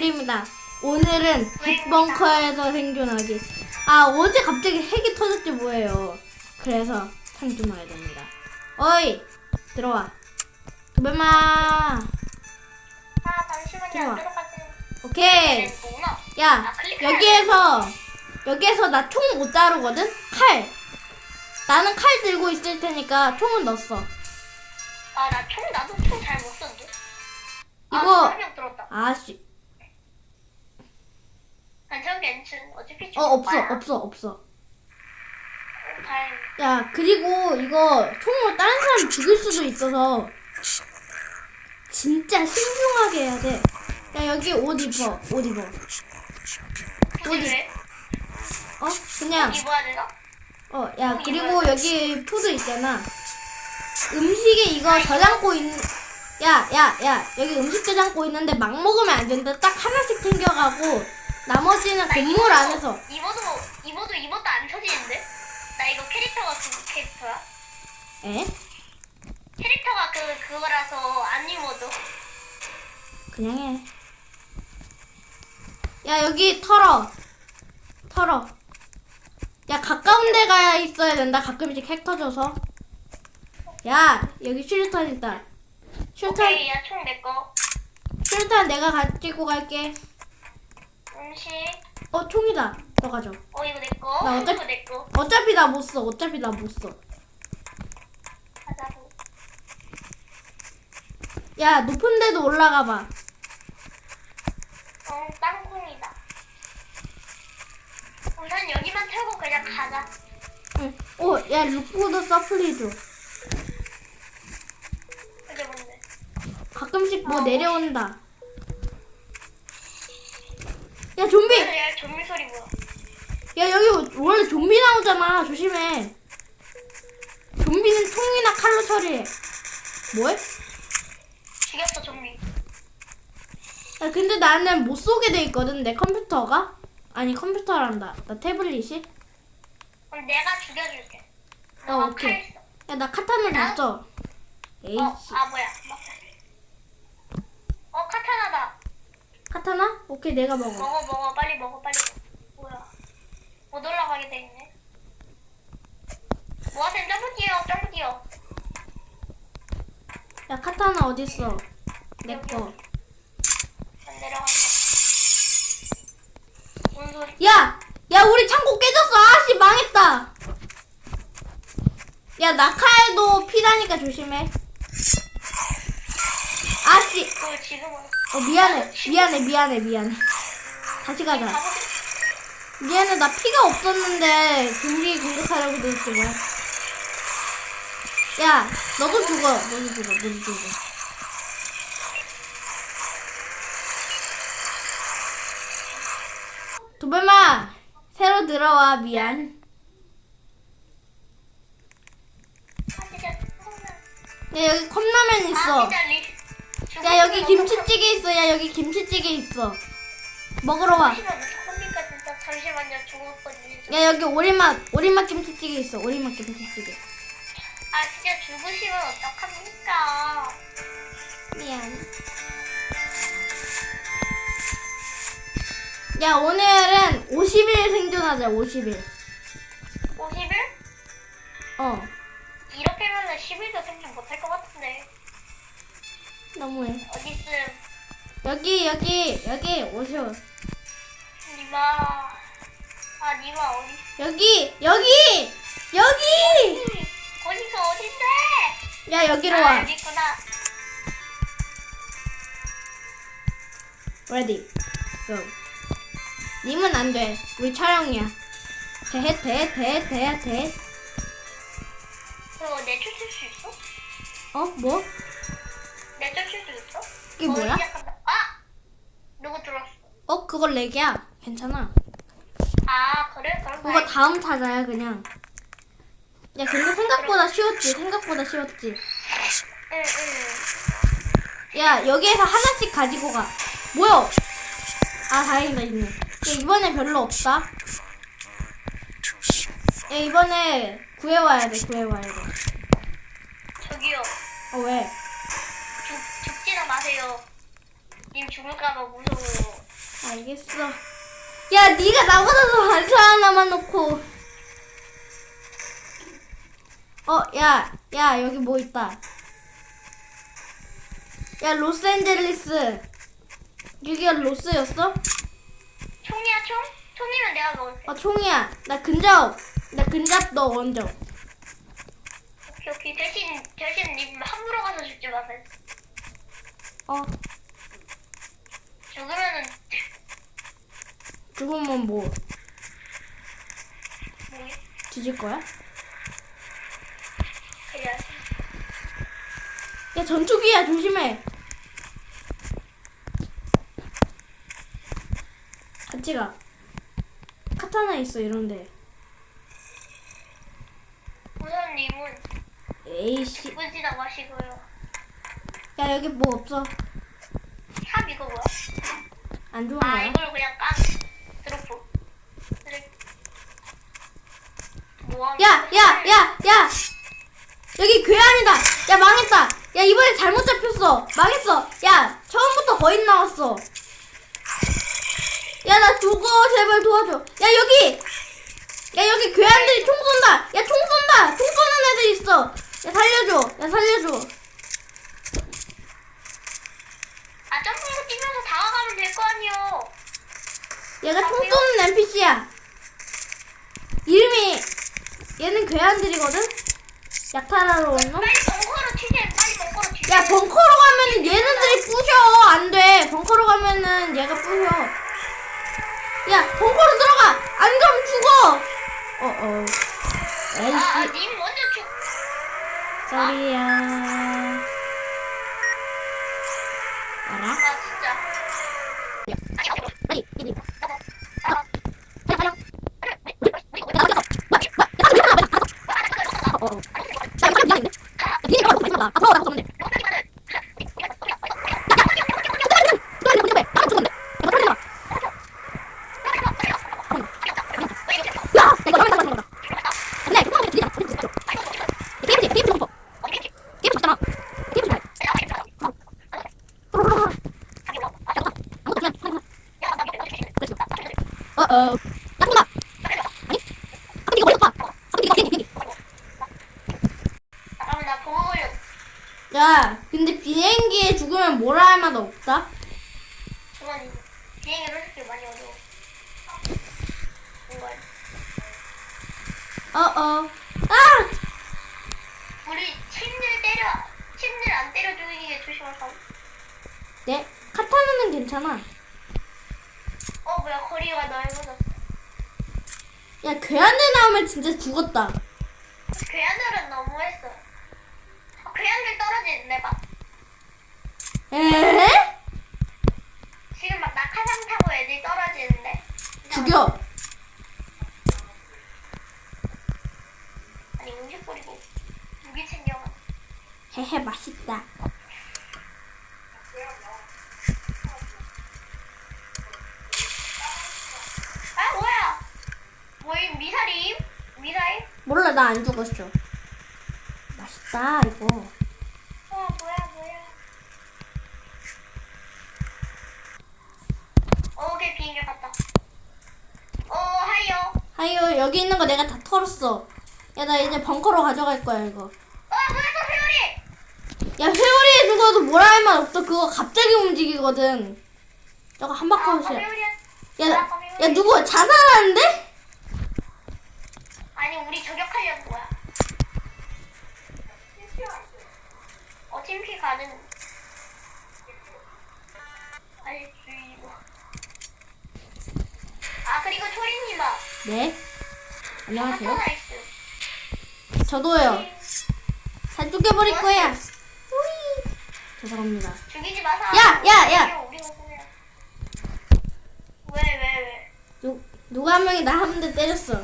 드립니다. 오늘은 핵벙커에서 생존하기. 아, 어제 갑자기 핵이 터졌지 뭐예요. 그래서 생존해야 됩니다. 어이! 들어와. 도배마! 아 잠시만요 들어와. 오케이! 야, 아, 여기에서, 여기에서 나 총 못 다루거든? 칼! 나는 칼 들고 있을 테니까 총은 넣었어. 아 나 총 나도 총 잘 못 썼는데 이거- 한명 들었다 아씨. 괜찮 괜찮 어차피 어, 없어, 없어, 없어. 다행 야, 그리고 이거 총으로 다른 사람 죽일 수도 있어서 진짜 신중하게 해야 돼. 야, 여기 옷 입어, 옷 입어. 어디? 왜? 어? 그냥, 입어야 되나? 어, 야, 그리고 여기 푸드 있잖아. 음식에 이거 저장고 있는, 야, 야, 야, 여기 음식 저장고 있는데 막 먹으면 안 된다. 딱 하나씩 챙겨가고, 나머지는 나 건물 입어도- 안에서. 입어도 입어도 입어도 안 터지는데? 나 이거 캐릭터가 그 캐릭터야 에? 캐릭터가 그 그거라서 안 입어도 그냥 해. 야, 여기 털어. 털어. 야, 가까운 데 가야 있어야 된다. 가끔씩 핵 터져서. 야, 여기 슈루탄 있다. 슈루탄, 오케이 야총 내꺼 슈루탄 내가 가지고 갈게. 음식 어, 총이다. 너 가져. 어 이거 내꺼 나 어차피- 이거 내꺼 어차피 나 못 써. 어차피 나 못 써. 하자고 야, 높은 데도 올라가 봐. 어 땅콩이다 우선 여기만 털고 그냥 가자 응. 어, 야, 루코더 서플리 줘. 그게 뭔데 가끔씩 뭐 아, 내려온다. 야, 좀비! 야 좀비 소리 뭐야? 야 여기 원래 좀비 나오잖아. 조심해. 좀비는 총이나 칼로 처리해. 뭐해? 죽였어 좀비. 야 근데 나는 못 쏘게 돼 있거든 내 컴퓨터가? 아니 컴퓨터란다. 나 태블릿이? 그럼 내가 죽여줄게. 어, 오케이. 야 나 카타나? 줬어 에이씨. 어, 아 뭐야. 맞다 어 카타나다 카타나? 오케이 내가 먹어. 먹어 먹어. 빨리 먹어 빨리 먹어. 뭐야? 못 올라가게 돼 있네. 뭐하세요? 점프 뛰어 점프 뛰어. 야 카타나 어딨어? 내꺼 안 내려간다. 뭔 소리? 야! 야 우리 창고 깨졌어. 아씨 망했다. 야 낙하에도 피다니까 조심해. 아씨. 그걸 지금은 어 미안해. 미안해 미안해 미안해. 다시 가자. 미안해 나 피가 없었는데 좀비 공격하려고 뭐야. 야 너도 죽어. 너도 죽어 너도 죽어. 도배마 새로 들어와 미안. 아야 여기 컵라면 아 있어 리 야 여기 김치찌개 있어. 야 여기 김치찌개 있어. 먹으러 와. 잠시만요 컴퓨터 진짜 잠시만요. 죽었거든요 야 여기 오리맛 오리맛 김치찌개 있어. 오리맛 김치찌개. 아 진짜 죽으시면 어떡합니까? 미안. 야 오늘은 50일 생존하자 50일. 50일? 어. 이렇게면은 10일도 생존 못할 것 같은데 너무해. 어딨음. 여기 여기 여기 오셔. 니마. 아 니마 어디? 여기 여기 여기! 거기가 어딘데? 야 여기로 아 와. 여기 있구나. 레디 고 님은 안 돼. 우리 촬영이야. 대대대대대 그거 내 쫓을 수 있어? 어? 뭐? 어, 뭐야? 시작한다. 아! 누구 들었어? 어 그거 렉이야 괜찮아 아 그래? 그럼 그거. 다음 타자야 그냥 야 근데 생각보다 쉬웠지 생각보다 쉬웠지 응 응. 야 여기에서 하나씩 가지고 가 뭐야 아 다행이다 있네 야 이번에 별로 없다 야 이번에 구해와야 돼 구해와야 저기요 돼어 왜? 마세요 님 죽을까봐 무서워. 알겠어. 야, 네가 나보다 더 많지 하나 남아놓고. 어, 야, 야, 여기 뭐 있다. 야, 로스앤젤레스. 여기가 로스였어? 총이야 총? 총이면 내가 먹을게. 어, 총이야. 나 근접. 나 근접 너 먼저. 오케이 오케이 대신 대신 님 함부로 가서 죽지 마세요. 어, 죽으면은 죽으면 뭐, 뭐지? 뒤질 거야? 그냥 야, 전투기야, 조심해. 같이 가. 카타나 있어, 이런데. 우선 님은 에이씨. 기쁘지나 마시고요. 야, 여기 뭐 없어. 삽 이거 뭐야? 안 좋은 아 거야? 이걸 그냥 깡 드로프. 그래. 뭐하는 야, 거야? 야, 야, 야! 여기 괴한이다! 야, 망했다! 야, 이번에 잘못 잡혔어! 망했어! 야, 처음부터 거인 나왔어! 야, 나 죽어! 제발 도와줘! 야, 여기! 야, 여기 괴한들이 총 쏜다! 야, 총 쏜다! 총 쏘는 애들 있어! 야, 살려줘! 야, 살려줘! 아 점프해서 뛰면서 다가가면 될 거 아니요. 얘가 총 쏘는 NPC야! 이름이, 얘는 괴한들이거든? 약탈하러 온 놈? 빨리 벙커로 튀세요. 빨리 벙커로 튀세요. 야 벙커로 가면은 얘네들이 부셔 안 돼 벙커로 가면은 얘가 부셔 야 벙커로 들어가 안 그럼 죽어 어어 아, 아, 에이씨 님 먼저 죽. 쏘리야 알아? 아 진짜. 빨리 빨리 어 어. 야 근데 비행기에 죽으면 뭐라 할 말 없다 그만 비행기 솔직히 많이 어려워. 뭔가 어어 아 우리 침들 때려 침들 안 때려 죽이는 게 조심하자. 네, 카타나는 괜찮아. 어 뭐야 거리가 넓어졌어. 야, 괴한들 나오면 진짜 죽었다. 괴한들은 너무했어. 어, 괴한들 떨어지는데 막 에? 지금 막 낙하산 타고 애들이 떨어지는데. 죽여. 아니 음식 뿌리고 무기 챙겨가. 헤헤, 맛있다. 아 뭐야? 뭐임 미사림? 미사임? 몰라, 나 안 죽었어. 맛있다, 이거. 어 뭐야 뭐야? 어, 오케이 비행기 갔다. 어 하이요. 하유, 여기 있는 거 내가 다 털었어. 야, 나 이제 벙커로 가져갈 거야, 이거. 어 뭐야 또 회오리? 야, 회오리에 죽어도 뭐라 할 말 없어. 그거 갑자기 움직이거든. 저거 한 바퀴 아. 야, 나- 야, 누구 자살하는데? 아니 우리 저격하려는 거야. 어 팀피 가는. 아니. 아 그리고 초리님아. 네. 안녕하세요. 있어. 저도요. 다 죽여버릴 거야. 우이. 죄송합니다. 죽이지 마사. 야, 야, 야. 왜, 왜, 왜? 누, 누가 한 명이 나 한 대 때렸어.